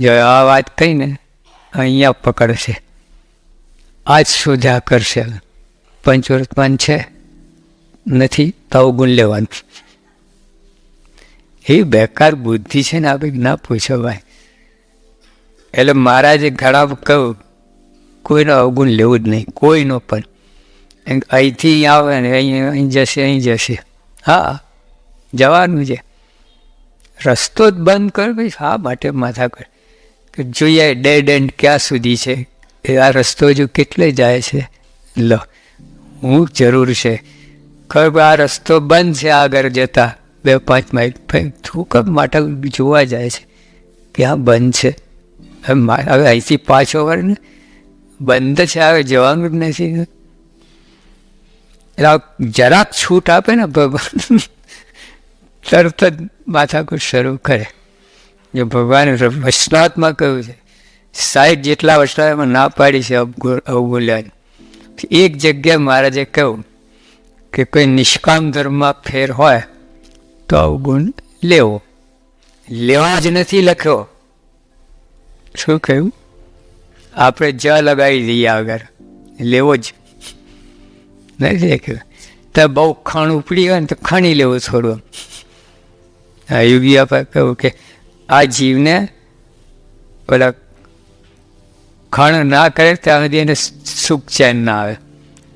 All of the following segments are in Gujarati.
જો આ વાત કહી ને અહીંયા પકડશે. આજ સોજા કરશે. પંચવર્તમાન છે. નથી તવ ગુણ લેવાનું. એ બેકાર બુદ્ધિ છે ને આપણે ના પૂછો ભાઈ. એટલે મહારાજે ઘણા કહ્યું કોઈનો અવગુણ લેવું જ નહીં, કોઈનો પણ. એમ અહીંથી અહીં આવે ને અહીં અહીં જશે અહીં જશે. હા, જવાનું છે. રસ્તો જ બંધ કર ભાઈ, શા માટે માથા કર? જોઈએ ડેડ એન્ડ ક્યાં સુધી છે? એ આ રસ્તો હજુ કેટલે જાય છે? લો, હું જરૂર છે. ખબર આ રસ્તો બંધ છે આગળ જતા. બે પાંચ માઇલ કબ માટે જોવા જાય છે? ક્યાં બંધ છે? હવે અહીંથી પાછો વળે ને? બંધ છે, હવે જવાનું જ નથી. એટલે જરાક છૂટ આપે ને ભગવાન. તરત જ માથાકૂટ શરૂ કરે. જો ભગવાન વૈષ્ણવમાં કહ્યું છે. સાઠ જેટલા વૈષ્ણવમાં ના પાડી છે અવગુ- અવગુલ્યાની એક જગ્યાએ મહારાજે કહ્યું કે કોઈ નિષ્કામ ધર્મમાં ફેર હોય તો અવગુણ લેવો. લેવા જ નથી લખ્યો. શું કહ્યું? આપણે જ લગાવી દઈએ આગળ. લેવો જ. નથી લખ્યો. તો બહુ ખાણ ઉપડી હોય ને તો ખાણી લેવું થોડું. આ યુગી આપણે કહ્યું કે આ જીવને ઓલા ખણ ના કરે ત્યાં સુધી એને સુખ ચેન ના આવે.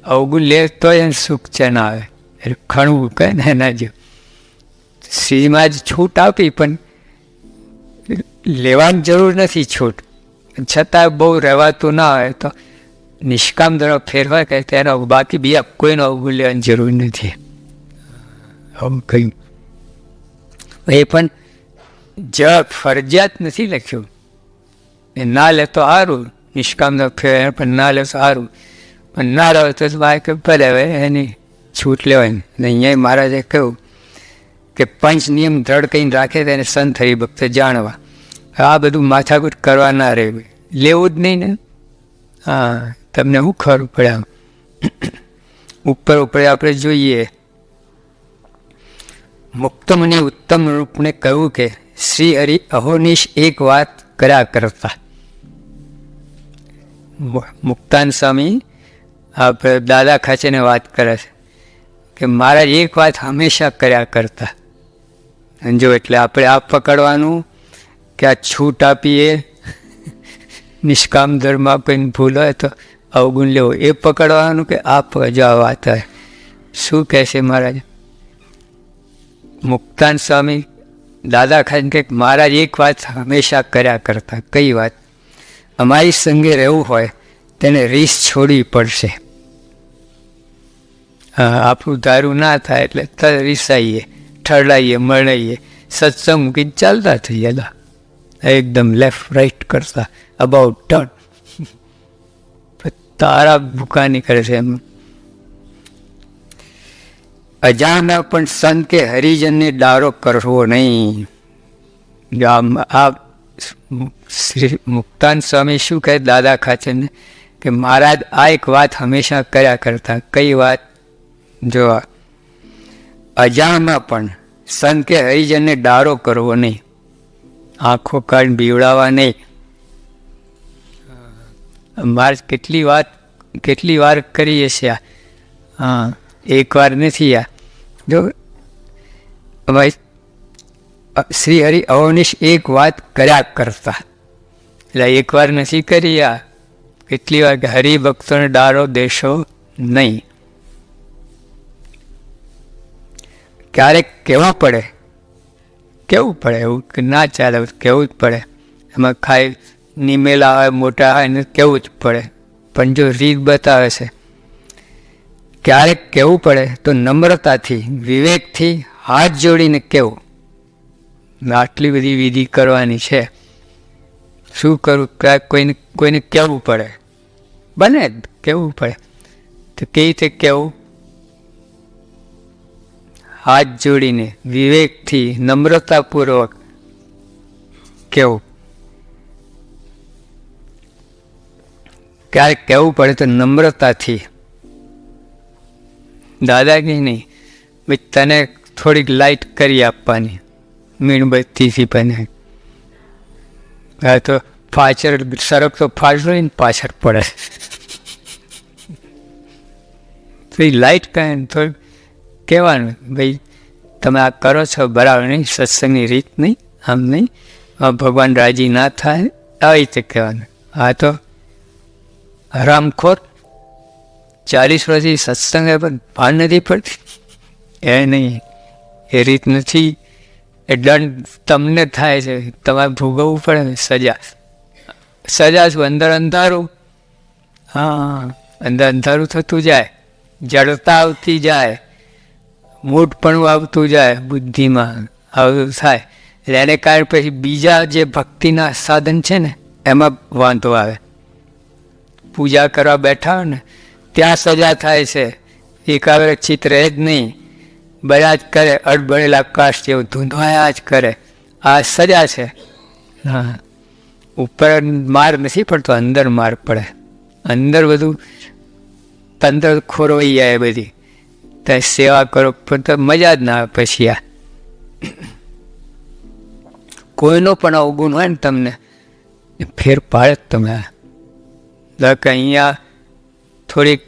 અવગુણ લે તો એને સુખ ચેન આવે. એટલે ખણવું કહે ને એના જેવું. શ્રીમાં જ છૂટ આપી પણ લેવાની જરૂર નથી છૂટ. છતાં બહુ રહેવાતું ના હોય તો નિષ્કામ ધર્મ ફેરવાય કે તેનો બાકી બીજા કોઈનો અવગુણ લેવાની જરૂર નથી. આમ કહ્યું એ પણ જ ફરજિયાત નથી લખ્યું એ ના લે તો સારું નિષ્કામ ધર્મ ફેર પણ ના લે તો સારું પણ ના રહે તો ભાઈ કે ભલે હવે એની છૂટ લેવાય ને અહીંયા મહારાજે કહ્યું કે પંચ નિયમ દ્રઢ કહીને રાખે તેને સંત હરિભક્ત જાણવા આ બધું માથાકૂટ કરવા ના રહેવું લેવું જ નહીં ને હા તમને શું ખરું પડે ઉપર ઉપર આપણે જોઈએ મુક્તમને ઉત્તમ રૂપને કહ્યું કે શ્રી હરિ અહોનિશ એક વાત કર્યા કરતા. મુક્તાન સ્વામી આપણે દાદા ખાચેને વાત કરે છે કે મારા એક વાત હંમેશા કર્યા કરતા. સમજો એટલે આપણે આ પકડવાનું કે આ છૂટ આપીએ, નિષ્કામ ધર્મ કોઈને ભૂલ હોય તો અવગુણ લેવો. એ પકડવાનું કે આ જો આ વાત હોય. શું કહેશે મહારાજ? મુક્તાન સ્વામી દાદા ખાન કે મહારાજ એક વાત હંમેશા કર્યા કરતા. કઈ વાત? અમારી સંગે રહેવું હોય, તેને રીસ છોડવી પડશે. આપણું ધારું ના થાય એટલે રીસાઈએ, ઠરડાઈએ મળાઈએ સત્સંગ મૂકીને ચાલતા થઈ ગયા એકદમ લેફ્ટ રાઈટ કરતા. અબાઉટ ટર્ન તારા ભૂકા નીકળે છે એમ. અજાના પણ સંત કે હરિજનને ડારો કરવો નહીં. આ શ્રી મુક્તાન સ્વામી શું કહે દાદા ખાચરને કે મહારાજ, આ એક વાત હંમેશા કર્યા કરતા. કઈ વાત? જો અજાણમાં પણ સંત કે હરિજનને ડારો કરવો નહીં. આંખો કાઢ બીવડાવવા નહીં. મારે કેટલી વાત, કેટલી વાર કરીએ છીએ હા, એક વાર નથી આ. જો શ્રી હરિ અવનીશ એક વાત કર્યા કરતા. એટલે એક વાર નથી કરી આ કેટલી વાર કે હરિભક્તોને ડારો દેશો નહીં. ક્યારેક કેવા પડે? કેવું પડે એવું કે ના ચાલે, કેવું જ પડે. એમાં ખાઈ નિમેલા હોય, મોટા હોય, એને કેવું જ પડે. પણ જો રીત બતાવે છે ક્યારેક કહેવું પડે તો નમ્રતાથી, વિવેકથી હાથ જોડીને કહેવું આટલી બધી વિધિ કરવાની છે. શું કરું? ક્યાંક કોઈને કોઈને કહેવું પડે? બને કહેવું પડે? તો કેવી રીતે કહેવું હાથ જોડીને, વિવેકથી, નમ્રતાપૂર્વક કહેવું ક્યારેક કહેવું પડે તો નમ્રતાથી દાદાગીરી નહીં. ભાઈ તને થોડીક લાઈટ કરી આપવાની. મીણબત્તીથી બને હા તો પાછળ, સરક તો હોય ને પાછળ પડે. તો એ લાઇટ કહે તો કહેવાનું. ભાઈ, તમે આ કરો છો બરાબર નહીં, સત્સંગની રીત નહીં, આમ નહીં. ભગવાન રાજી ના થાય, આવી રીતે કહેવાનું. આ તો હરામખોર ચાલીસ વર્ષથી સત્સંગ પણ ભાન નથી પડતી. એ નહીં, એ રીત નથી. એ દંડ તમને થાય છે, તમારે ભોગવવું પડે સજા. સજા શું? અંદર અંધારું? હા, અંદર અંધારું થતું જાય જડતા આવતી જાય, મૂઢપણું આવતું જાય બુદ્ધિમાં આવું થાય. એટલે એને કારણે પછી બીજા જે ભક્તિના સાધન છે ને, એમાં વાંધો આવે. પૂજા કરવા બેઠા હોય ને ત્યાં સજા થાય છે. એકાગ્રચિત રહે જ નહીં. બધા જ કરે અડબડેલા કાશ જેવું ધૂંધવાયા જ કરે. આ સજા છે. હા. ઉપર માર નથી પડતો અંદર માર પડે. અંદર બધું તંત્ર ખોરવાઈ જાય બધી. ત્યાં સેવા કરો પણ તો મજા જ ના આવે પછી આ. કોઈનો પણ અવગુણ હોય ને તમને ફેર પાડે જ તમે કે અહીંયા થોડીક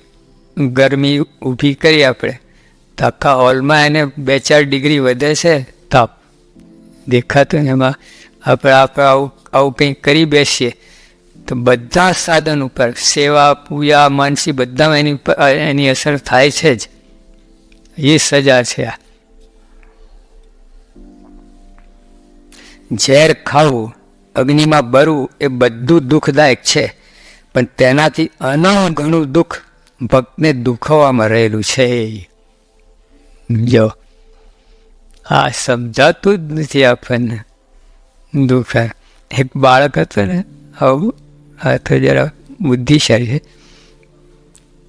ગરમી ઊભી કરી આપણે. તો આખા હોલમાં એને બે ચાર ડિગ્રી વધે છે તાપ દેખાતું એમાં આપણે આપણે આવું આવું કંઈક કરી બેસીએ. તો બધા સાધન ઉપર, સેવા, પૂજા, માનસી બધામાં એની એની અસર થાય છે જ. એ સજા છે આ. ઝેર ખાવું, અગ્નિમાં બરવું એ બધું દુઃખદાયક છે. પણ તેનાથી અનંત ઘણું દુઃખ ભક્તને દુખવામાં રહેલું છે. જો હા સમજાતું જ નથી આપણને દુઃખ. એક બાળક હતું ને, આવું હા તો જરા બુદ્ધિશાળી છે.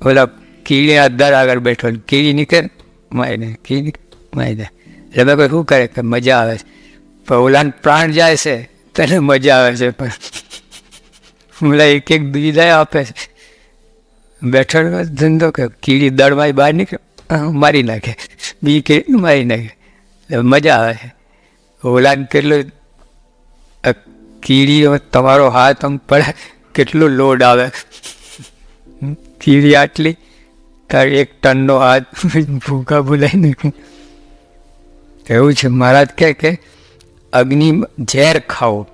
ઓલા કીડીના દર આગળ બેઠો કીડી નીકળે મારી દે કીડી મારી દે એટલે મેં કોઈ શું કરે? કે મજા આવે છે. પણ ઓલાને પ્રાણ જાય છે, તને મજા આવે છે પણ. ઓલા એક એક બીજા આપે. છે બેઠો ધંધો કે કીડી દળમાં બહાર નીકળે. મારી નાખે. બીજી કીડી મારી નાખે. એટલે મજા આવે છે. ઓલાને કેટલો કીડી તમારો હાથ આમ પડે. કેટલો લોડ આવે. કીડી આટલી, તારે એક ટનનો હાથ ભૂખા ભૂલાઈ નાખ્યું એવું છે. મહારાજ કહે કે અગ્નિ ઝેર ખાવું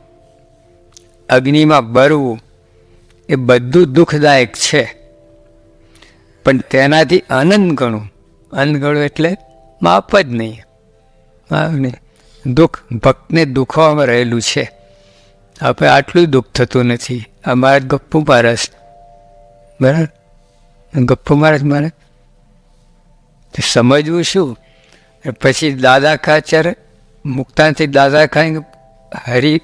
અગ્નિમાં બરવું. એ બધું દુઃખદાયક છે. પણ તેનાથી આનંદ ગણું. આનંદ ગણું એટલે માપ જ નહીં. માપ નહીં. દુઃખ ભક્તને દુખવામાં રહેલું છે. આપણે આટલું દુઃખ થતું નથી. આ મારા ગપ્પુ મારસ બરાબર? ગપ્પુ મારસ મારે. સમજવું શું? પછી દાદા ખાચર મુક્તાનથી દાદા ખાઈ હરિ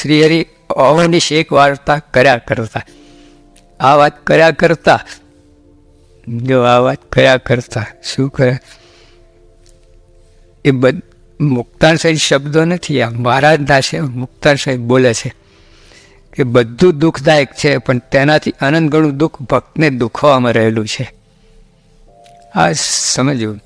શ્રી હરિ અવનિશ એક વાર્તા કર્યા કરતા. આ વાત કર્યા કરતા? જો આ વાત કર્યા કરતા, શું કરે? એ બધ, મુક્તાન સાહેબ શબ્દો નથી, આ મહારાજના છે, મુક્તાન સાહેબ બોલે છે કે બધું દુઃખદાયક છે, પણ તેનાથી અનંત ઘણું દુઃખ ભક્તને દુખવામાં રહેલું છે. આ સમજવું